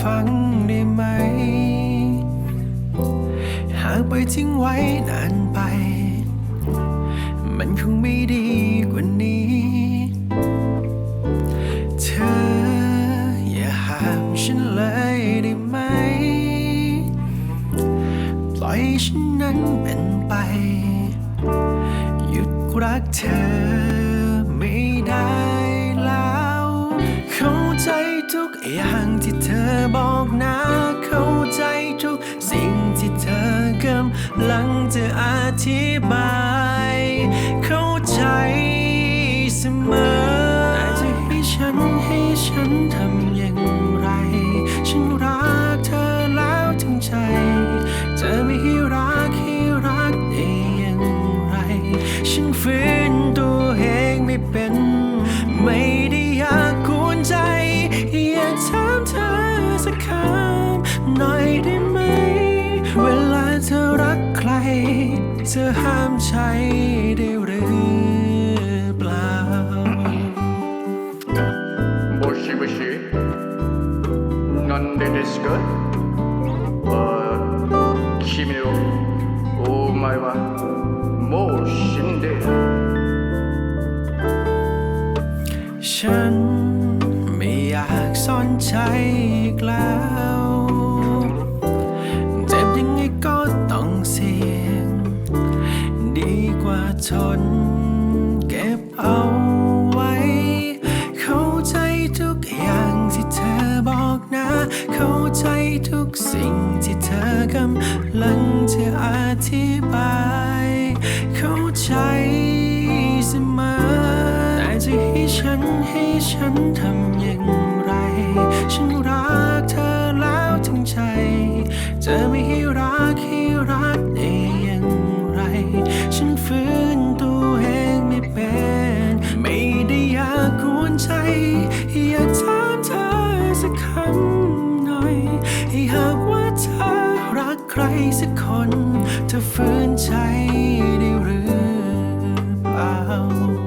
ฟังได้ไหม หากไปทิ้งไว้นานไป มันคงไม่ดีกว่านี้ เธออย่าห้ามฉันเลยได้ไหม ปล่อยฉันนั้นเป็นไป หยุดรักเธอ บอกนะเข้าใจทุกสิ่งที่เธอกำลังจะอธิบาย เข้าใจเสมอแต่จะให้ฉันให้ฉันทำอย่างไร เธอห้ามใจได้หรือเปล่า もしもしなんでですかあ君をお前はもう死んでいる ฉันไม่อยากซ่อนใจอีกแล้ว ทน เก็บเอาไว้ เข้าใจทุกอย่างที่เธอบอกนะ เข้าใจทุกสิ่งที่เธอกำลังจะอธิบาย เข้าใจเสมอแต่จะให้ฉันให้ฉันทำอย่างไร ฉันรักเธอแล้วถึงใจจะไม่ คำหน่อย ให้หากว่าเธอรักใครสักคน เธอฝืนใจได้หรือเปล่า